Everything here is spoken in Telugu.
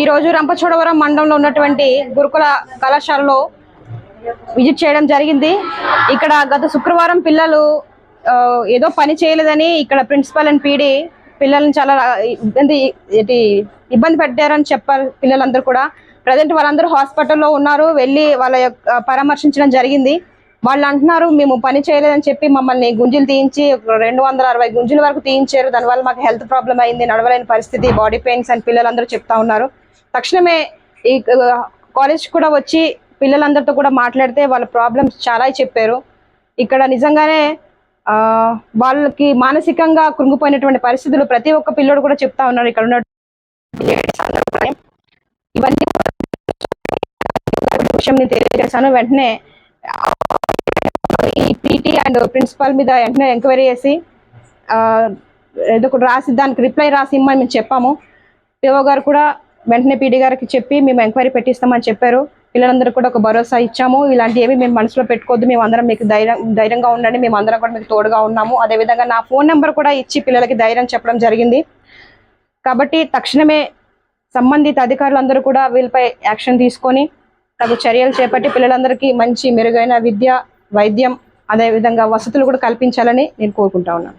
ఈ రోజు రంపచోడవరం మండలంలో ఉన్నటువంటి గురుకుల కళాశాలలో విజిట్ చేయడం జరిగింది. ఇక్కడ గత శుక్రవారం పిల్లలు ఏదో పని చేయలేదని ఇక్కడ ప్రిన్సిపల్ అండ్ పీడి పిల్లల్ని చాలా ఇబ్బంది ఇబ్బంది పెట్టారని చెప్పారు పిల్లలందరూ కూడా. ప్రజెంట్ వాళ్ళందరూ హాస్పిటల్లో ఉన్నారు. వెళ్ళి వాళ్ళ యొక్క పరామర్శించడం జరిగింది. వాళ్ళు అంటున్నారు మేము పని చేయలేదని చెప్పి మమ్మల్ని గుంజులు తీయించి రెండు వందల అరవై గుంజుల వరకు తీయించారు. దానివల్ల మాకు హెల్త్ ప్రాబ్లం అయింది నడవలేని పరిస్థితి బాడీ పెయిన్స్ అని పిల్లలందరూ చెప్తా ఉన్నారు. తక్షణమే ఈ కాలేజ్ కూడా వచ్చి పిల్లలందరితో కూడా మాట్లాడితే వాళ్ళ ప్రాబ్లమ్స్ చాలా చెప్పారు. ఇక్కడ నిజంగానే ఆ, వాళ్ళకి మానసికంగా కృంగిపోయినటువంటి పరిస్థితులు ప్రతి ఒక్క పిల్లోడు కూడా చెప్తా ఉన్నారు. ఇక్కడ ఉన్న ఇవన్నీ విషయం నేను తెలియజేశాను. వెంటనే అండ్ ప్రిన్సిపాల్ మీద వెంటనే ఎంక్వైరీ చేసి ఏదో ఒకటి రాసి దానికి రిప్లై రాసి ఇమ్మని మేము చెప్పాము. పిఓ గారు కూడా వెంటనే పీడీ గారికి చెప్పి మేము ఎంక్వైరీ పెట్టిస్తామని చెప్పారు. పిల్లలందరూ కూడా ఒక భరోసా ఇచ్చాము. ఇలాంటి ఏవి మేము మనసులో పెట్టుకోవద్దు. మేము అందరం మీకు ధైర్యం ధైర్యంగా ఉండండి. మేము అందరం కూడా మీకు తోడుగా ఉన్నాము. అదేవిధంగా నా ఫోన్ నెంబర్ కూడా ఇచ్చి పిల్లలకి ధైర్యం చెప్పడం జరిగింది. కాబట్టి తక్షణమే సంబంధిత అధికారులందరూ కూడా వీళ్ళపై యాక్షన్ తీసుకొని తగు చర్యలు చేపట్టి పిల్లలందరికీ మంచి మెరుగైన విద్య వైద్యం అదేవిధంగా వసతులు కూడా కల్పించాలని నేను కోరుకుంటా ఉన్నాను.